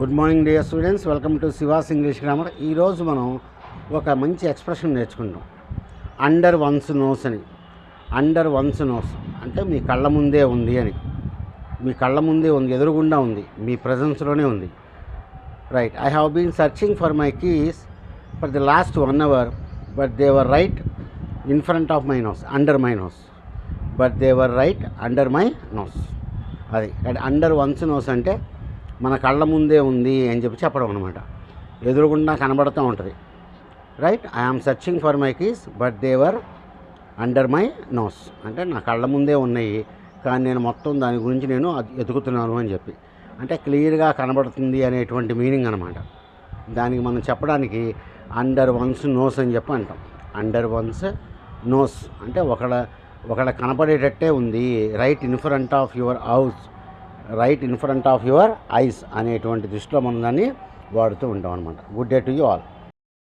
Good morning dear students welcome to Shiva's English grammar. ఈరోజు మనం ఒక మంచి ఎక్స్ప్రెషన్ నేర్చుకుంటాం అండర్ వన్స్ నోస్ అని. అండర్ వన్స్ నోస్ అంటే మీ కళ్ళ ముందే ఉంది అని. మీ కళ్ళ ముందే ఉంది ఎదురుగుండా ఉంది మీ ప్రజెన్స్లోనే ఉంది. Right I have been searching for my keys for the last one hour but they were right in front of my nose under my nose but they were right under my nose అది. Under one's nose అంటే మన కళ్ళ ముందే ఉంది అని చెప్పి చెప్పడం అనమాట ఎదురుగుండా కనబడుతూ ఉంటుంది. Right I'm searching for my keys but they were under my nose అంటే నా కళ్ళ ముందే ఉన్నాయి కానీ నేను మొత్తం దాని గురించి నేను ఎదుగుతున్నాను అని చెప్పి. అంటే క్లియర్గా కనబడుతుంది అనేటువంటి మీనింగ్ అనమాట దానికి మనం చెప్పడానికి అండర్ వన్స్ నోస్ అని చెప్పి అంటాం. అండర్ వన్స్ నోస్ అంటే ఒకళ్ళ ఒకళ్ళ కనపడేటట్టే ఉంది right in front of your house right in front of your eyes అనేటువంటి దృష్టిలో మనం దాన్ని వాడుతూ ఉంటాం అనమాట good day to you all.